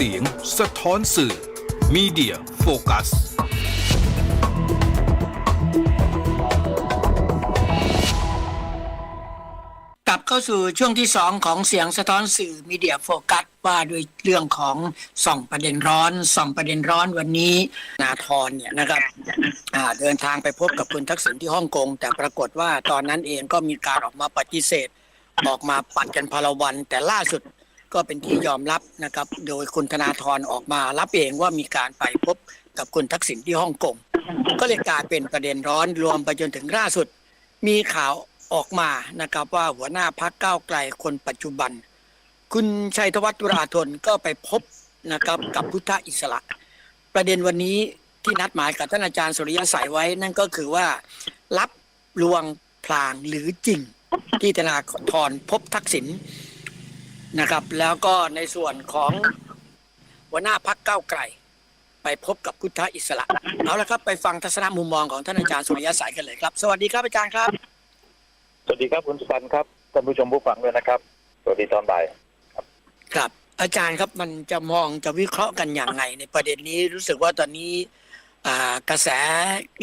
เสียง สะท้อนสื่อมีเดียโฟกัสกลับเข้าสู่ช่วงที่สองของเสียงสะท้อนสื่อมีเดียโฟกัสว่าด้วยเรื่องของส่องประเด็นร้อนส่องประเด็นร้อนวันนี้นาธรเนี่ยนะครับเดินทางไปพบกับคุณทักษิณที่ฮ่องกง แต่ปรากฏว่าตอนนั้นเองก็มีการออกมาปฏิเสธ ออกมาปัดกันพลวัน แต่ล่าสุด ก็เป็นที่ยอมรับนะครับ โดยคุณธนาธรออกมารับเองว่ามีการไปพบกับคุณทักษิณที่ฮ่องกงก็เลยกลายเป็นประเด็นร้อนรวมไปจนถึงล่าสุด มีข่าวออกมานะครับว่าหัวหน้าพักก้าวไกลคนปัจจุบัน คุณชัยธวัฒน์ตุราธนก็ไปพบนะครับกับพุทธอิสระ ประเด็นวันนี้ที่นัดหมายกับท่านอาจารย์สุริยะสายไว้นั่นก็คือว่า รับลวงพลางหรือจริง ที่ธนาธรพบทักษิณ นะครับ แล้วก็ในส่วนของหัวหน้าพักก้าวไกล ไปพบกับพุทธอิสระ เอาละครับไปฟังทัศนมุมมองของท่านอาจารย์สุริยะสายกันเลยครับ สวัสดีครับอาจารย์ครับ สวัสดีครับคุณสุพันธ์ครับท่านผู้ชมผู้ฟังด้วยนะครับ สวัสดีตอนบ่ายครับ อาจารย์ครับมันจะมองจะวิเคราะห์กันอย่างไง ในประเด็นนี้รู้สึกว่าตอนนี้อ่ากระแส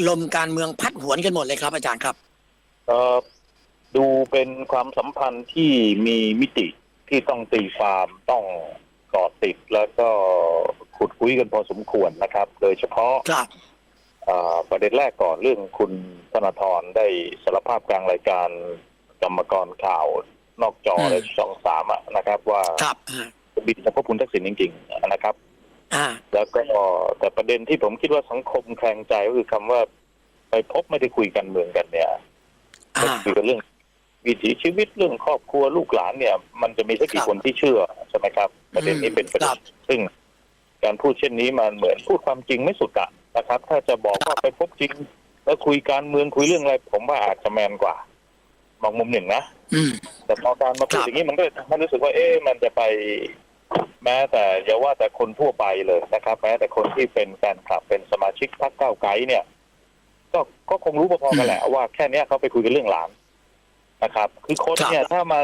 ลมการเมืองพัดหวนกันหมดเลยครับ อาจารย์ครับเอ่อดูเป็นความสัมพันธ์ที่มีมิติ ที่ต้องตีความต้องเกาะติดแล้วก็ขุดคุยกันพอสมควรนะครับ โดยเฉพาะครับเอ่อประเด็นแรกก่อนเรื่องคุณธนาธรได้สารภาพกลางรายการกรรมกรข่าวนอกจออืมเลยช่องสามอะนะครับว่าครับอ่าบินเฉพาะคุณทักษิณจริง ๆ นะครับอ่าแล้วก็แต่ประเด็นที่ผมคิดว่าสังคมแคลงใจก็คือคำว่า ไปพบไม่ได้คุยกันเมืองกันเนี่ยอ่าก็คุยกันเรื่อง วิถีชีวิตเรื่องครอบครัวลูกหลานเนี่ย มันจะมีสักคกี่รับคนที่เชื่อใช่ไหมครับ ประเด็นนี้เป็นประเด็ครันบซึ่ง การพูดเช่นนี้มันเหมือนพูดความจริงไม่สุดอะนะครับ ถ้าจะบอกว่าไปพบจริง แล้วคุยการเมืองคุยเรื่องอะไรผมว่าอาจจะแมนกว่ามองมุมหนึ่งนะอืมแต่พอการมาพูดครับอย่างนี้มันก็เลยทำให้รู้สึกว่า เอ๊ะมันจะไปแม้แต่อย่าว่าแต่คนทั่วไปเลยนะครับ แม้แต่คนที่เป็นแฟนคลับเป็นสมาชิกพรรคก้าวไกลเนี่ย ก็ก็คงรู้พอๆกันแหละว่าแค่เนี้ยเขาไปคุยกันเรื่องหลาน นะครับ คือคนเนี่ยถ้ามา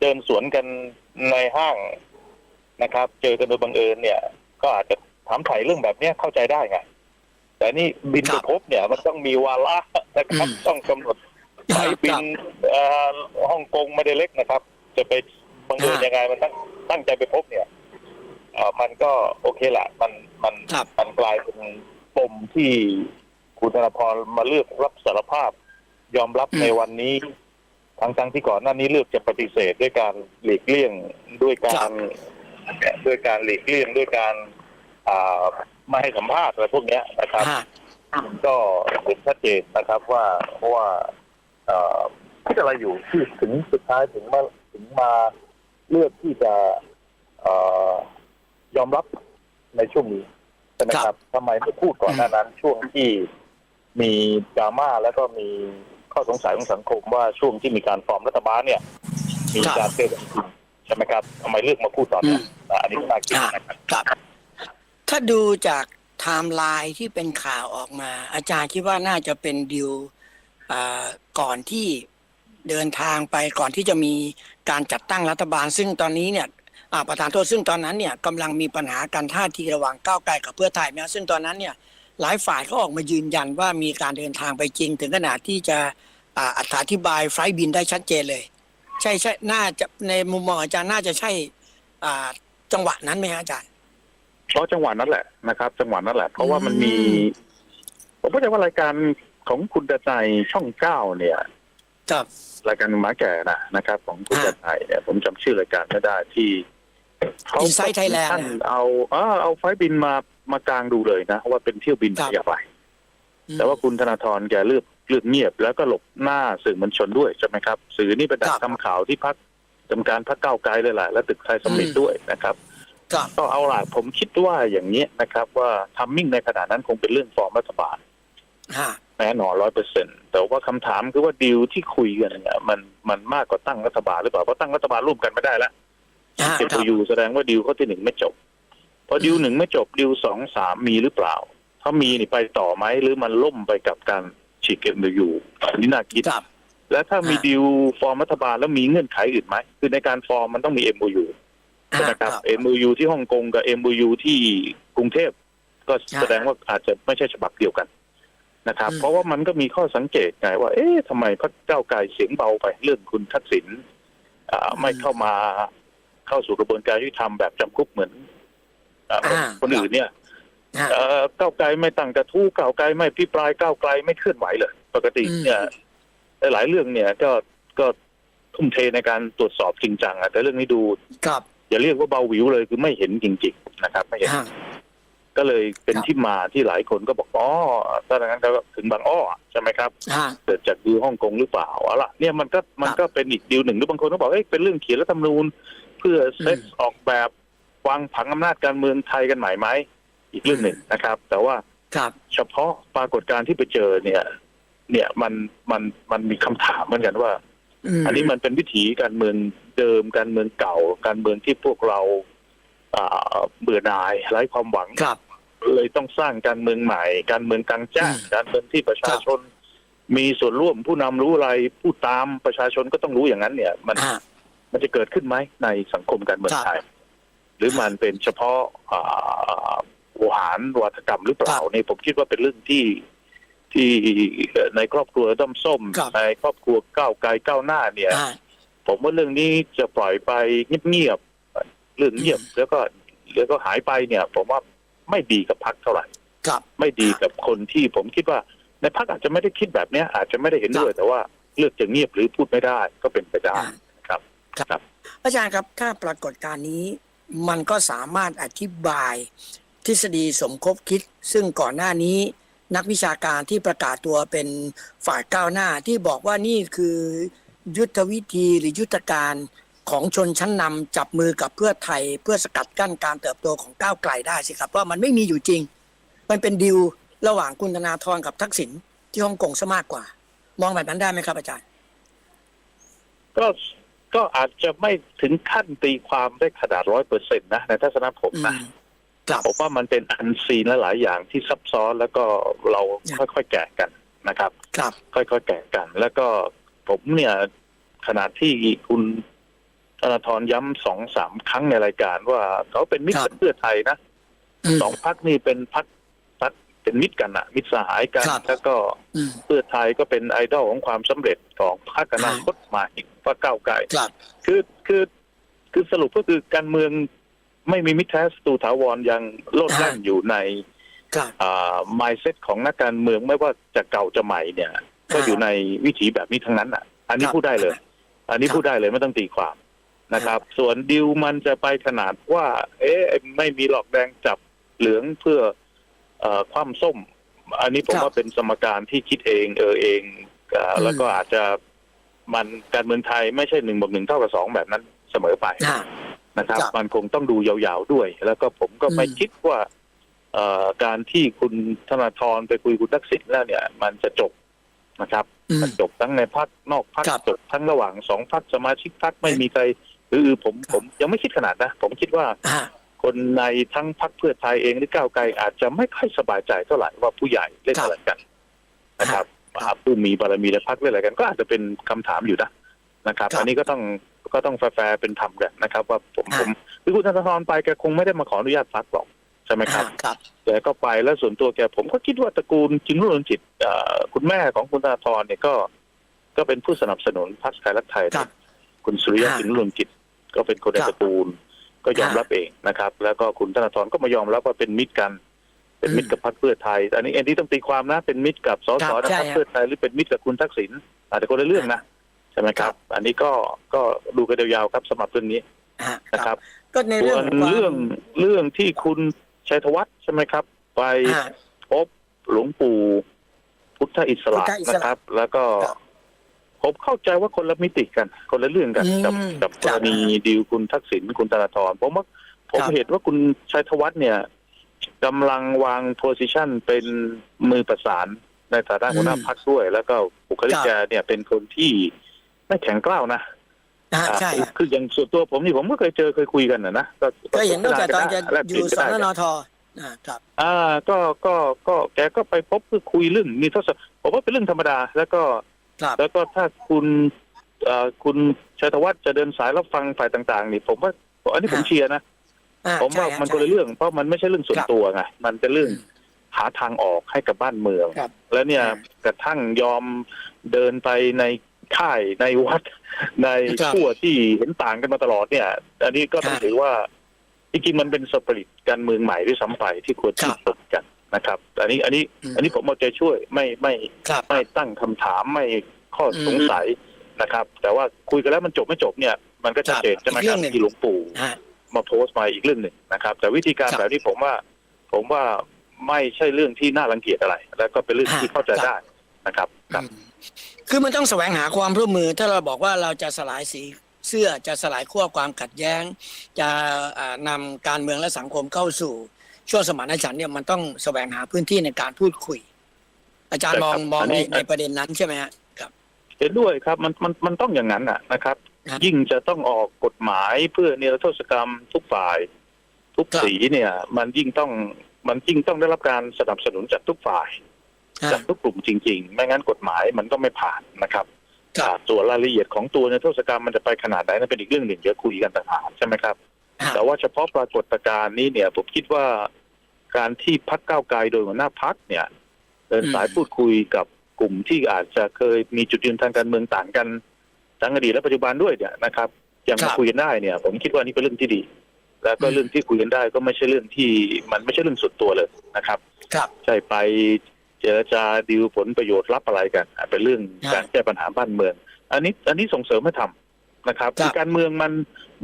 เดินสวนกันในห้างนะครับ เจอกันโดยบังเอิญเนี่ย ก็อาจจะถามไถ่เรื่องแบบเนี้ยเข้าใจได้ไงแต่นี่บินครัไปบพบเนี่ยมันต้องมีวาระนะครับอืมต้องกำหนดคไปรับบิครันบเอ่อฮ่องกงไม่ได้เล็กนะครับ จะไปบังเอิญอ่ายัยังไงมันตั้งตั้งใจไปพบเนี่ยเอ่อมันก็โอเคแหละมันมันครับมันกลายเป็นปมที่คุณธนพรมาเลือกรับสารภาพ ยอมรับอืมในวันนี้ ทั้งทั้งๆที่ก่อนหน้านี้เลือกจะปฏิเสธด้วยการหลีกเลี่ยงด้วยการด้วยการหลีกเลี่ยงด้วยการอ่าไม่ให้สัมภาษณ์อะไรพวกเนี้ยนะครับอ่าก็เห็นชัดเจนนะครับว่าเพราะว่าเอ่อคิดอะไรอยู่ที่ถึงสุดท้ายถึงมาถึงมาเลือกที่จะเอ่อยอมรับในช่วงนี้ใช่ไหมครับทำไมไม่พูดก่อนหน้านั้นช่วงที่มีดราม่าแล้วก็มี ข้อสงสัยของสังคมว่าช่วงที่มีการฟอร์มรัฐบาลเนี่ย มีการเตือนจริงใช่ไหมครับทำไมเลือกมาพูดตอนนี้อะอันนี้ก็น่าคิดนะครับครับถ้าดูจากไทม์ไลน์ที่เป็นข่าวออกมา อาจารย์คิดว่าน่าจะเป็นดิวอ่าก่อนที่เดินทางไปก่อนที่จะมีการจัดตั้งรัฐบาล ซึ่งตอนนี้เนี่ยอ่าประธานโทษซึ่งตอนนั้นเนี่ยกำลังมีปัญหาการท่าทีระหว่างก้าวไกลกับเพื่อไทยนะซึ่งตอนนั้นเนี่ย หลายฝ่ายเขาออกมายืนยันว่ามีการเดินทางไปจริง ถึงขนาดที่จะอ่าอธิบายไฟล์บินได้ชัดเจนเลย ใช่ใช่น่าจะในมุมมองอาจารย์น่าจะใช่อ่าจังหวะนั้นไหมฮะอาจารย์เพราะจังหวะนั้นแหละนะครับ จังหวะนั้นแหละ เพราะว่ามันมีอืมผมเข้าใจว่ารายการของคุณดใจยช่องเก้าเนี่ยครับรายการหมาแก่นะนะครับ ของคุณอ่าดใจยเนี่ยผมจำชื่อรายการไม่ได้ที่เขา Inside Thailand ท่านน่ะเอาเออเอาไฟล์บินมา มากลางดูเลยนะว่าเป็นเที่ยวบินครับที่อะไรแต่ว่าคุณธนาธรแกเลือกเลือกเงียบ แล้วก็หลบหน้าสื่อมวลชนด้วยใช่ไหมครับ สื่อนี่ไปดักทำข่าวที่พักกรรมการพักเก้าวไกลเลยแหละและตึกไทยสมิธด้วยนะครับครับก็เอาล่ะผมคิดว่าอย่างนี้ยนะครับ ว่าทัมมิ่งในขณะนั้นคงเป็นเรื่องฟอร์มรัฐบาลฮะแน่นอนร้อยเปอร์เซ็นแต่ว่าคำถามคือว่าดีลที่คุยกันเนี่ยมันมันมากกว่าตั้งรัฐบาลหรือเปล่าเพราะตั้งรัฐบาลร่วมกันไม่ได้แล้วฮะเป็นครับยูแสดงว่าดีลข้อที่หนึ่งไม่จบ พอดีลหนึ่งไม่จบดีลสองสามมีหรือเปล่า ถ้ามีนี่ไปต่อไหมหรือมันล่มไปกับการฉีกเอ็มยูอันนี้น่าคิดครับและถ้ามีฮะดีลฟอร์มรัฐบาลแล้วมีเงื่อนไขอื่นไหมคือในการฟอร์มมันต้องมีเอ็มยูใช่ไหมครับครับ MOU ที่ฮ่องกงกับ MOU ที่กรุงเทพก็ครับแสดงว่าอาจจะไม่ใช่ฉบับเดียวกันนะครับอืมเพราะว่ามันก็มีข้อสังเกตไงว่า เอ๊ะทำไมพรรคก้าวไกลเสียงเบาไปเรื่องคุณทักษิณอ่าไม่เข้ามาเข้าสู่กระบวนการยุติธรรมแบบจำคุกเหมือนอ่าอ่า คนอื่นเนี่ยฮะเอ่อก้าวไกลไม่ตั้งกระทู้ก้าวไกลไม่พิปรายก้าวไกลไม่เคลื่อนไหวเลย ปกติอืมเนี่ยหลายๆเรื่องเนี่ยก็ก็ทุ่มเทในการตรวจสอบจริงจังอะแต่เรื่องนี้ดูครับอย่าเรียกว่าเบาหวิวเลยคือไม่เห็นจริงๆนะครับ ไม่เห็นฮะก็เลยเป็นครับที่มาที่หลายคนก็บอกอ๋อถ้าอย่างนั้นก็ถึงบางอ้อใช่ไหมครับฮะเกิดจากดีลฮ่องกงหรือเปล่าเอาละเนี่ยมันก็มันก็เป็นอีกดีลหนึ่งหรือบางคนก็บอกเอ้ยเป็นเรื่องเขียนรัฐธรรมนูญ เพื่อเซตอืมออกแบบ วางผังอำนาจการเมืองไทยกันใหม่ไหมอีกเรื่องหนึ่งนะครับ แต่ว่าครับเฉพาะปรากฏการณ์ที่ไปเจอเนี่ย เนี่ยมันมันมันมีคำถามเหมือนกันว่ามอันนี้มันเป็นวิถีการเมืองเดิมการเมืองเก่า การเมืองที่พวกเราอ่าเบื่อหน่ายไร้ความหวังครับ เลยต้องสร้างการเมืองใหม่ การเมืองกลางแจ้งอืมการเมืองที่ประชาชน มีส่วนร่วมผู้นำรู้อะไรผู้ตามประชาชนก็ต้องรู้อย่างนั้น เนี่ย มันฮะมันจะเกิดขึ้นไหมในสังคมการเมืองครับไทยห รือมันเป็นเฉพาะอ่าโวหารวัฒกรรมหรือเปล่าครับนี่ผมคิดว่าเป็นเรื่องที่ที่ในครอบครัวด้อมส้มครับในครอบครัวก้าวไกลก้าวหน้าเนี่ยฮะผมว่าเรื่องนี้จะปล่อยไปเงียบๆเรื่องเงียบอืมแล้วก็แล้วก็หายไปเนี่ย ผมว่าไม่ดีกับพรรคเท่าไหร่ครับไม่ดีกับคนที่ผมคิดว่า ในพรรคอาจจะไม่ได้คิดแบบเนี้ย อาจจะไม่ได้เห็นด้วยแต่ว่าเลือกจะเงียบหรือพูดไม่ได้ก็เป็นไปได้อ่าครับอาจารย์ครับถ้าปรากฏการณ์นี้ มันก็สามารถอธิบาย ทฤษฎีสมคบคิด ซึ่งก่อนหน้านี้นักวิชาการที่ประกาศตัวเป็นฝ่ายก้าวหน้าที่บอกว่านี่คือยุทธวิธีหรือยุทธการของชนชั้นนำจับมือกับเพื่อไทย เพื่อสกัดกั้นการเติบโตของก้าวไกลได้สิครับว่ามันไม่มีอยู่จริง มันเป็นดิวระหว่างคุณธนาธรกับทักษิณที่ฮ่องกงซะมากกว่า มองแบบนั้นได้ไหมครับอาจารย์ก็ ก็อาจจะไม่ถึงขั้นตีความได้ขนาดร้อยเปอร์เซ็นต์นะในทัศนะผมอืนะมครับผมว่ามันเป็นอันซีนและหลายอย่างที่ซับซ้อนแล้วก็เราครับค่อยๆแกะกันนะครับ ครับ ค่อยๆแกะกัน แล้วก็ผมเนี่ยขนาดที่คุณธนาธรย้ำสองสามครั้งในรายการว่าเขาเป็นมิตรครับกับเพื่อไทยนะมสองพักนี่เป็นพักพัก เป็นมิตรกันอะมิตรสหายกัน ครับแล้วก็อืม เพื่อไทยก็เป็นไอดอลของความสำเร็จของพรรคอนาคตใหม่พรรคก้าวไกล ครับ คือคือคือสรุปก็คือการเมืองไม่มีมิตรแท้ศัตรูถาวรยังโลดแล่นอยู่ในครับอ่า mindset ของนักการเมืองไม่ว่าจะเก่าจะใหม่เนี่ย ก็อยู่ในวิถีแบบนี้ทั้งนั้นอะ อันนี้ครับพูดได้เลย อันนี้ครับพูดได้เลยไม่ต้องตีความนะครับ ส่วนดิวมันจะไปขนาดว่า เอ๊ะไม่มีหลอกแดงจับเหลืองเพื่อเอ่อ คว่ำส้ม อันนี้ผมครับว่าเป็นสมการที่คิดเอง เออเองอ่าอืมแล้วก็อาจจะมันการเมืองไทยไม่ใช่หนึ่งบวกหนึ่งเท่ากับสองแบบนั้นเสมอไปอ่านะครับครับ มันคงต้องดูยาวๆด้วย แล้วก็ผมก็ไม่อืมคิดว่าเอ่อการที่คุณธนาธรไปคุยคุณทักษิณแล้วเนี่ย มันจะจบนะครับอืมมันจบทั้งในพักนอกพักครับจบทั้งระหว่างสองพักสมาชิกพักไม่มีใครหรือผมครับผมยังไม่คิดขนาดนะ ผมคิดว่าอ่า คนในทั้งพักเพื่อไทยเองหรือก้าวไกลอาจจะไม่ค่อยสบายใจเท่าไหร่ว่าผู้ใหญ่เล่นครับอะไรกันนะครับครับผู้มีบารมีและพักเล่นอะไรกัน ก็อาจจะเป็นคำถามอยู่นะนะครับครับ อันนี้ก็ต้องก็ต้องแฟร์ๆเป็นธรรมกันนะครับ ว่าผมอ่าผมคือคุณธนาธรไปแกคงไม่ได้มาขออนุญาตพักหรอกใช่ไหมครับอ่าครับแกก็ไปแล้วส่วนตัวแกผมก็คิดว่าตระกูลจินรุ่นจิตเอ่อคุณแม่ของคุณธนาธรเนี่ยก็ก็เป็นผู้สนับสนุนพรรคไทยรักไทยครับคุณสุริยะอ่าจินรุ่นจิตก็เป็นคนในครับตระกูล ก็ยอมอ่ารัรับเองนะครับ แล้วก็คุณธนาธรก็มายอมรับว่าเป็นมิตรกัน เป็นมิตรกับพรรคเพื่อไทย อันนี้อันนี้ต้องตีความนะ เป็นมิตรกับสสครับนะใช่พรรคฮะเพื่อไทยหรือเป็นมิตรกับคุณทักษิณอาจจะคนละเรื่องนะใช่ไหมครับ อันนี้ก็ก็ดูกันยาวๆครับสำหรับเรื่องนี้อ่านะครับ ก็ในส่เรื่วองนของความเรื่องเรื่องที่คุณชัยธวัฒน์ใช่ไหมครับ ไปอ่าพบหลวงปู่พุทธอิสระพุทธอิสระนะครับ แล้วก็ครับ ผมเข้าใจว่าคนละมิติกัน คนละเรื่องกันอืมกับกับกครัรบณีดีลคุณทักษิณคุณธนาธรผมว่าผมครับเห็นว่าคุณชัยธวัฒน์เนี่ยกำลังวางโพสิชันเป็นมือประสานในฐานะหัวหน้าพรรคด้วย แล้วก็บุคลิกแกเนี่ยเป็นคนที่ไม่แข็งกร้าวนะอ่าอ่าใช่คือคืออย่างส่วนตัวผมนี่ผมก็เคยเจอเคยคุยกันนะนะก็ก็เห็นตั้งแต่ตอนจะแลกอเปลี่ยู่นสกันนได้นทอ่าครับ อ่า ก็ก็ก็แกก็ไปพบเพื่อคุยเรื่องมีทศผมว่าเป็นเรื่องธรรมดา แล้วก็ ครับแล้วก็ถ้าคุณเอ่อคุณชัยธวัฒน์จะเดินสายรับฟังฝ่ายต่างๆ นี่ผมว่าอันนี้ผมฮะเชียร์นะอ่าผมว่าใช่ฮะมันคนละใช่ เรื่อง เพราะมันไม่ใช่เรื่องส่วนครับตัวไงมันเป็นเรื่องอืมหาทางออกให้กับบ้านเมือง ครับแล้วเนี่ยอ่ากระทั่งยอมเดินไปในค่ายในวัด ในครับขั้วที่เห็นต่างกันมาตลอดเนี่ย อันนี้ก็ต้องครับถือว่าจริงๆมันเป็นสปริตการเมืองใหม่ด้วยซ้ำไปที่ควรครัที่บฝึกกัน นะครับ อันนี้อันนี้อืมอันนี้ผมเอาใจช่วยไม่ไม่ครับไม่ตั้งคำถามไม่ข้ออมสงสัยนะครับ แต่ว่าคุยกันแล้วมันจบไม่จบเนี่ย มันก็ชัดเจนครับใช่ไหมอีกคเรื่รัอบงหนึ่งที่หลวงปู่ฮะมาโพสต์มาอีกเรื่องหนึ่งนะครับ แต่วิธีการครับแบบนี้ผมว่า ผมว่าไม่ใช่เรื่องที่น่ารังเกียจอะไร แล้วก็เป็นเรื่องที่ฮะเข้าใจครับได้นะครับครับอืมคือมันต้องแสวงหาความร่วมมือ ถ้าเราบอกว่าเราจะสลายสีเสื้อจะสลายขั้วความขัดแย้ง จะอ่านำการเมืองและสังคมเข้าสู่ ช่วงสมานฉันท์เนี่ยมันต้องแสวงหาพื้นที่ในการพูดคุย อาจารย์มองใช่ครับมองอันในนี้ในประเด็นนั้นใช่ไหมฮะครับ เห็นด้วยครับมันมันมันต้องอย่างนั้นน่ะนะครับฮะยิ่งจะต้องออกกฎหมายเพื่อเนรโทษกรรมทุกฝ่าย ทุกครับ สีเนี่ย มันยิ่งต้องมันยิ่งต้องได้รับการสนับสนุนจากทุกฝ่าย ฮะ จากทุกกลุ่มจริง ๆ ไม่งั้นกฎหมายมันก็ไม่ผ่านนะครับครับ อ่าส่วนรายละเอียดของตัวในโทษกรรมมันจะไปขนาดไหนนั่นเป็นอีกเรื่องหนึ่งเดี๋ยวคุยกันต่างหากใช่ไหมครับฮะ แต่ว่าเฉพาะปรากฏการณ์นี้เนี่ย ผมคิดว่าการที่พักก้าวไกลโดยหัวหน้าพักเนี่ย เดินสายพูดคุยกับกลุ่มที่อาจจะเคยมีจุดยืนทางการเมืองต่างกันทั้งอดีตและปัจจุบันด้วยเนี่ยนะครับยังครัมาบคุยกันได้เนี่ย ผมคิดว่านี่เป็นเรื่องที่ดี แล้วก็อืมเรื่องที่คุยกันได้ก็ไม่ใช่เรื่องที่มันไม่ใช่เรื่องส่วนตัวเลยนะครับ ครับใช่ไปเจรจาดีลผลประโยชน์รับอะไรกันอะเป็นเรื่องฮะการแก้ปัญหาบ้านเมือง อันนี้อันนี้ส่งเสริมให้ทำ นะครับครับอการเมืองมัน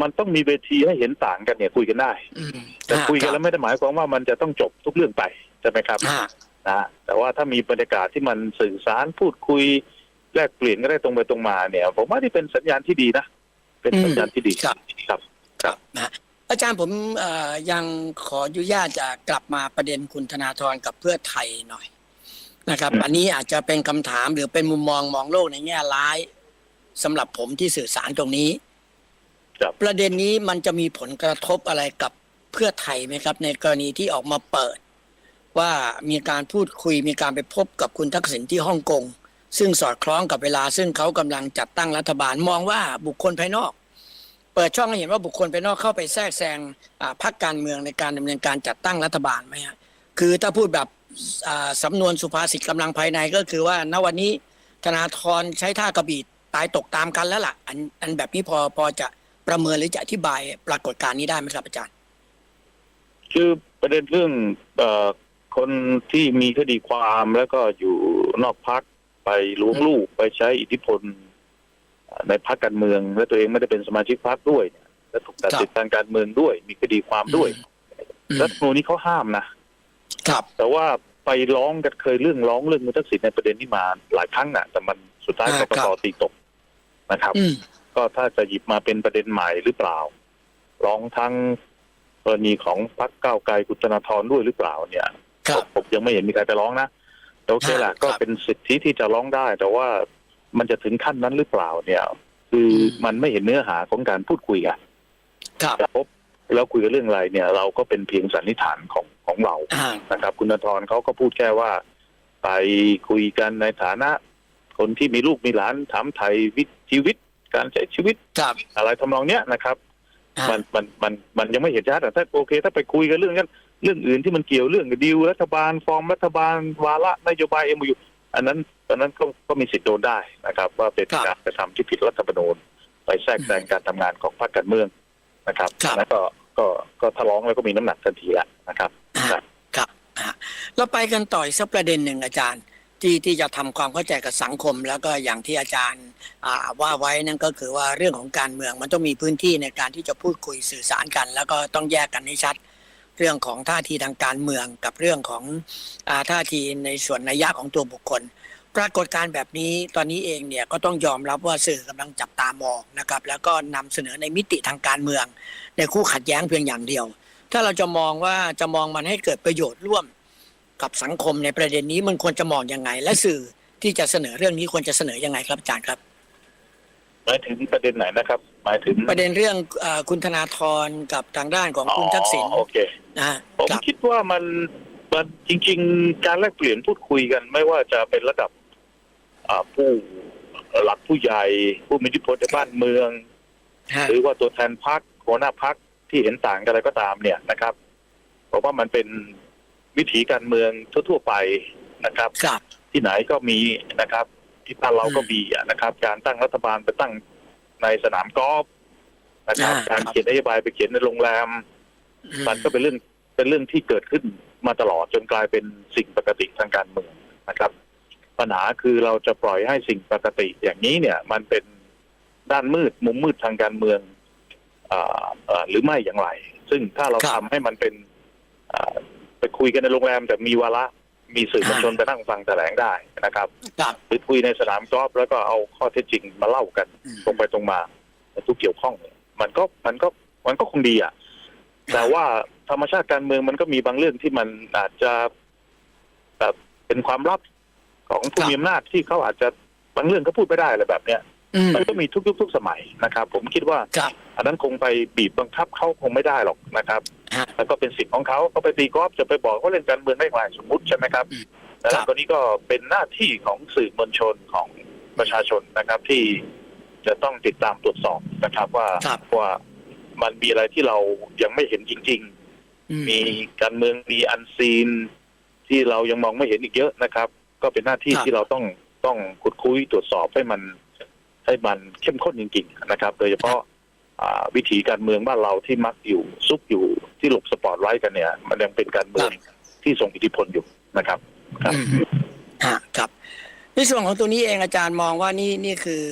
มันต้องมีเวทีให้เห็นต่างกันเนี่ยคุยกันได้ อืมแต่คุยกันฮะแล้วไม่ได้หมายความว่ามันจะต้องจบทุกเรื่องไปใช่ไหมครับฮะนะแต่ว่าถ้ามีบรรยากาศที่มันสื่อสารพูดคุยแลกเปลี่ยนก็ได้ตรงไปตรงมาเนี่ย ผมว่านี่เป็นสัญญาณที่ดีนะ เป็นสัญญาณที่ดีครับ ครับ นะฮะอาจารย์ผมเอ่อยังขออนุญาตจะกลับมาประเด็นคุณธนาธรกับเพื่อไทยหน่อยนะครับ อืม อันนี้อาจจะเป็นคำถามหรือเป็นมุมมองมองโลกในแง่ร้าย สำหรับผมที่สื่อสารตรงนี้ครับประเด็นนี้มันจะมีผลกระทบอะไรกับเพื่อไทยไหมครับ ในกรณีที่ออกมาเปิด ว่ามีการพูดคุยมีการไปพบกับคุณทักษิณที่ฮ่องกงซึ่งสอดคล้องกับเวลา ซึ่งเขากำลังจัดตั้งรัฐบาลมองว่าบุคคลภายนอก เปิดช่องให้เห็นว่าบุคคลภายนอกเข้าไปแทรกแซงอ่าพรรคการเมืองในการดำเนินการจัดตั้งรัฐบาลไหมฮะคือถ้าพูดแบบอ่าสำนวนสุภาษิตกำลังภายในก็คือว่าณวันนี้ธนาธรใช้ท่ากระบี่ตายตกตามกันแล้วล่ะ อันอันแบบนี้พอพอจะประเมินหรือจะอธิบายปรากฏการณ์นี้ได้ไหมครับอาจารย์ คือประเด็นเรื่องเอ่อคนที่มีคดีความแล้วก็อยู่นอกพักไปล้วงลูกไปใช้อิทธิพล ในพักการเมือง และตัวเองไม่ได้เป็นสมาชิกพักด้วยเนี่ยและถูกตัดสิทธิทางการเมืองด้วย มีคดีความด้วยอืมรัฐธรรมนูญนี้เขาห้ามนะครับ แต่ว่าไปร้องกันเคยเรื่องร้องเรื่องคุณทักษิณในประเด็นนี้มาหลายครั้งน่ะ แต่มันสุดท้ายอ่ากกครัตบตีตก นะครับอืมก็ถ้าจะหยิบมาเป็นประเด็นใหม่หรือเปล่า ร้องทั้งกรณีของพรรคก้าวไกลกุณธนาธรด้วยหรือเปล่าเนี่ยครับผมยังไม่เห็นมีใครไปร้องนะแต่โอเคแหละครับก็เป็นสิทธิที่จะร้องได้ แต่ว่ามันจะถึงขั้นนั้นหรือเปล่าเนี่ย คืออมมันไม่เห็นเนื้อหาของการพูดคุยกันครับพบแล้วคุยกันเรื่องอะไรเนี่ย เราก็เป็นเพียงสันนิษฐานของของเราอ่านะครับ คุณธนาธรเขาก็พูดแค่ว่า ไปคุยกันในฐานะ คนที่มีลูกมีหลานถามไทยวิถีชีวิต การใช้ชีวิตครับอะไรทำนองเนี้ยนะครับอ่ามันมันมันมันยังไม่เห็นชัดแต่ถ้าโอเค ถ้าไปคุยกันเรื่องนั้นเรื่องอื่นที่มันเกี่ยวเรื่องดีลรัฐบาลฟอร์มรัฐบาลวาระนโยบายเอ็มยูอันนั้นอันนั้นก็ก็มีสิทธิ์โดนได้นะครับ ว่าเป็นครับการกระทำที่ผิดรัฐธรรมนูญไปแทรกแซงการทำงานของพรรคการเมืองนะครับครับแล้วก็ก็ก็ถ้าร้องแล้วก็มีน้ำหนักทันทีแล้วนะครับอ่าครับ ครับอ่าเราไปกันต่ออีกสักประเด็นหนึ่งอาจารย์ ที่ที่จะทำความเข้าใจกับสังคม แล้วก็อย่างที่อาจารย์ว่าไว้นั่นก็คือว่าเรื่องของการเมืองมันต้องมีพื้นที่ในการที่จะพูดคุยสื่อสารกัน แล้วก็ต้องแยกกันให้ชัด เรื่องของท่าทีทางการเมืองกับเรื่องของอท่าทีในส่วนนัยยะของตัวบุคคล ปรากฏการณ์แบบนี้ตอนนี้เองเนี่ยก็ต้องยอมรับว่าสื่อกำลังจับตามองนะครับ แล้วก็นำเสนอในมิติทางการเมือง ในคู่ขัดแย้งเพียงอย่างเดียว ถ้าเราจะมองว่าจะมองมันให้เกิดประโยชน์ร่วม กับสังคมในประเด็นนี้มันควรจะมองยังไง และสื่อที่จะเสนอเรื่องนี้ควรจะเสนอยังไงครับอาจารย์ครับหมายถึงประเด็นไหนนะครับ หมายถึงประเด็นเรื่องเอ่อคุณธนาธรกับทางด้านของคุณทักษิณอ๋อโอเคนะฮะผมครับคิดว่ามันมันจริง ๆ การแลกเปลี่ยนพูดคุยกัน ไม่ว่าจะเป็นระดับอ่าผู้หลักผู้ใหญ่ ผู้มีอิทธิพลในบ้านเมืองฮะหรือว่าตัวแทนพักหัวหน้าพักที่เห็นต่างกันอะไรก็ตามเนี่ยนะครับ เพราะว่ามันเป็น วิถีการเมืองทั่วๆไปนะครับครับที่ไหนก็มีนะครับ ที่บ้านเราก็อืมมีอะนะครับ การตั้งรัฐบาลไปตั้งในสนามกอล์ฟนะครับอ่าการเขียนนโยบายไปเขียนในโรงแรมอืมมันก็เป็นเรื่องเป็นเรื่องที่เกิดขึ้นมาตลอดจนกลายเป็นสิ่งปกติทางการเมืองนะครับ ปัญหาคือเราจะปล่อยให้สิ่งปกติอย่างนี้เนี่ย มันเป็นด้านมืดมุมมืดทางการเมืองอ่าอ่าหรือไม่อย่างไร ซึ่งถ้าเราครับทำให้มันเป็นอ่า ไปคุยกันในโรงแรมแต่มีวาระมีสื่อมวลชนไปนั่งฟังแถลงได้นะครับครับ หรือคุยในสนามกอล์ฟแล้วก็เอาข้อเท็จจริงมาเล่ากันอืม ตรงไปตรงมาในทุกเกี่ยวข้องเนี่ยมันก็มันก็มันก็คงดีอะ แต่ว่าธรรมชาติการเมืองมันก็มีบางเรื่องที่มันอาจจะแบบเป็นความลับของผู้ครับ มีอำนาจที่เขาอาจจะบางเรื่องก็พูดไม่ได้อะไรแบบเนี้ยอืมมันก็มีทุกยุคทุกสมัยนะครับ ผมคิดว่า ครับ อันนั้นคงไปบีบบังคับเขาคงไม่ได้หรอกนะครับฮะ แล้วก็เป็นสิทธิ์ของเขาเขาไปตีกอล์ฟจะไปบอกเขาเล่นการเมืองได้ไหมสมมุติใช่ไหมครับอืมแต่ครับตอนนี้ก็เป็นหน้าที่ของสื่อมวลชนของประชาชนนะครับที่จะต้องติดตามตรวจสอบนะครับว่าครับว่ามันมีอะไรที่เรายังไม่เห็นจริงอืมๆมีการเมืองมีอันซีน ที่เรายังมองไม่เห็นอีกเยอะนะครับ ก็เป็นหน้าที่ครับที่เราต้องต้องขุดคุยตรวจสอบให้มันให้มันเข้มข้นจริง ๆ นะครับ โดยเฉพาะอ่า วิถีการเมืองบ้านเราที่มักอยู่ซุกอยู่ที่หลบสปอตไลท์กันเนี่ย มันยังเป็นการเมืองที่ส่งอิทธิพลอยู่นะครับครับอืมฮะครับในส่วนของตัวนี้เองอาจารย์มองว่านี่นี่คือ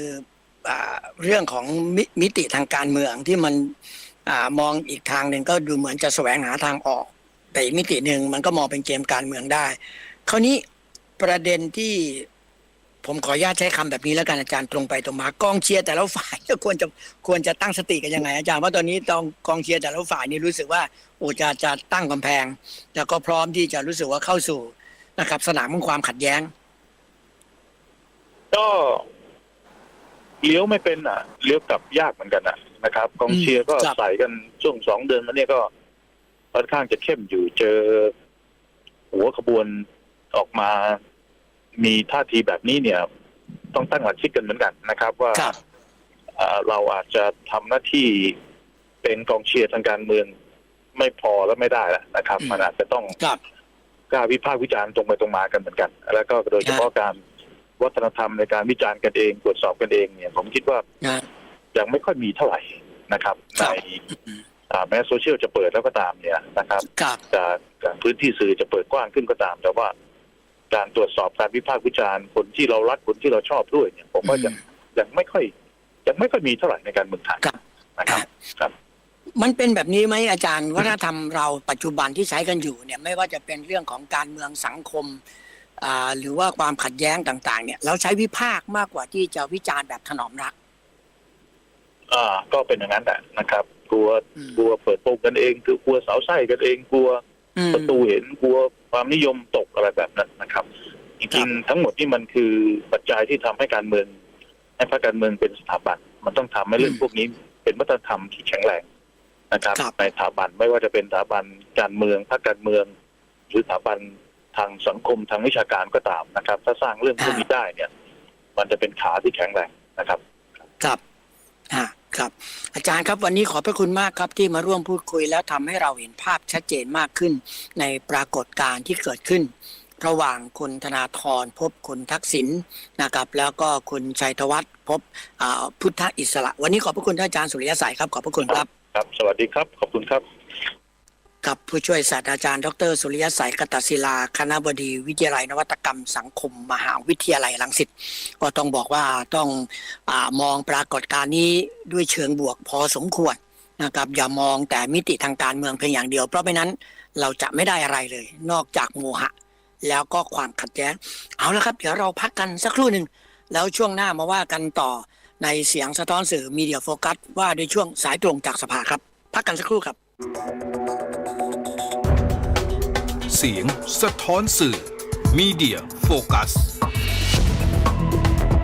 อ่าเรื่องของมิมิติทางการเมืองที่มันอามองอีกทางหนึ่งก็ดูเหมือนจะแสวงหาทางออก แต่อีกมิติหนึ่งมันก็มองเป็นเกมการเมืองได้ คราวนี้ประเด็นที่ ผมขออนุญาตใช้คำแบบนี้แล้วกันอาจารย์ตรงไปตรงมากองเชียร์แต่ละฝ่ายควรจะควรจะตั้งสติกันยังไงอาจารย์เพราะตอนนี้ตองกองเชียร์แต่ละฝ่ายนี่รู้สึกว่าโอ้จะจะตั้งกำแพง แล้วก็พร้อมที่จะรู้สึกว่าเข้าสู่นะครับ สนามของความขัดแย้ง ก็เลี้ยวไม่เป็นอะเลี้ยวกลับยากเหมือนกันอะนะครับกองเชียร์ก็ครับใส่กันช่วงสองเดือนมาเนี่ยก็ค่อนข้างจะเข้มอยู่เจอหัวขบวนออกมา มีท่าทีแบบนี้เนี่ย ต้องตั้งหลักคิดกันเหมือนกันนะครับ ว่าครับเอ่อเราอาจจะทำหน้าที่เป็นกองเชียร์ทางการเมืองไม่พอแล้วไม่ได้แล้วนะครับอืมมันอาจจะต้องครับกล้าวิพากษ์วิจารณ์ตรงไปตรงมากันเหมือนกัน แล้วก็โดยเฉพาะการวัฒนธรรมในการวิจารณ์กันเองตรวจสอบกันเองเนี่ย ผมคิดว่านะยังไม่ค่อยมีเท่าไหร่นะครับคในรับอ่าแม้โซเชียลจะเปิดแล้วก็ตามเนี่ยนะครับครับจะการพื้นที่สื่อจะเปิดกว้างขึ้นก็ตาม แต่ว่า การตรวจสอบการวิพากษ์วิจารณ์คนที่เรารักคนที่เราชอบด้วยเนี่ยผมว่ายังยังไม่ค่อยยังไม่ค่อยมีเท่าไหร่ในการเมืองไทยครับนะครับครับ มันเป็นแบบนี้ไหมอาจารย์วัฒนธรรมเราปัจจุบันที่ใช้กันอยู่เนี่ยไม่ว่าจะเป็นเรื่องของการเมืองสังคมอ่าหรือว่าความขัดแย้งต่าง ๆ เนี่ย เราใช้วิพากษ์มากกว่าที่จะวิจารณ์แบบถนอมรักอ่าก็เป็นอย่างนั้นแหละนะครับ กลัวอืมกลัวเปิดโปงกันเองคือกลัวเสาไส้กันเองกลัวอืม ประตูเห็นกลัวความนิยมตกอะไรแบบนั้นนะครับจครัริงบๆทั้งหมดนี่มันคือปัจจัยที่ทำให้การเมืองให้พรรคการเมืองเป็นสถาบัน มันต้องทำให้เรื่องพวกนี้เป็นวัฒนธรรมที่แข็งแรงนะครับครับ ในสถาบันไม่ว่าจะเป็นสถาบันการเมืองพรรคการเมือง หรือสถาบันทางสังคมทางวิชาการก็ตามนะครับ ถ้าสร้างเรื่องพวกนี้ได้เนี่ย มันจะเป็นขาที่แข็งแรงนะครับ ครับอ่า ครับ อาจารย์ครับวันนี้ขอบพระคุณมากครับที่มาร่วมพูดคุยแล้วทำให้เราเห็นภาพชัดเจนมากขึ้น ในปรากฏการณ์ที่เกิดขึ้น ระหว่างคุณธนาธรพบคุณทักษิณนะครับแล้วก็คุณชัยธวัฒน์พบพุทธอิสระ วันนี้ขอบพระคุณท่านอาจารย์สุริยสัยครับขอบพระคุณครับครับ สวัสดีครับขอบคุณครับ กับผู้ช่วยศาสตราจารย์ ดร สุริยสัยกตศิลา คณบดีวิทยาลัยนวัตกรรมสังคม มหาวิทยาลัยรังสิตก็ต้องบอกว่าต้องอมองปรากฏการณ์นี้ด้วยเชิงบวกพอสมควรนะครับอย่ามองแต่มิติทางการเมืองเพียงอย่างเดียว เพราะไม่นั้นเราจะไม่ได้อะไรเลย นอกจากโมหะ แล้วก็ความขัดแย้ง เอาละครับ เดี๋ยวเราพักกันสักครู่หนึ่ง แล้วช่วงหน้ามาว่ากันต่อในเสียงสะท้อนสื่อมีเดียโฟกัสว่าด้วยช่วงสายตรงจากสภาครับ พักกันสักครู่ครับ เสียง สะท้อนสื่อ Media Focus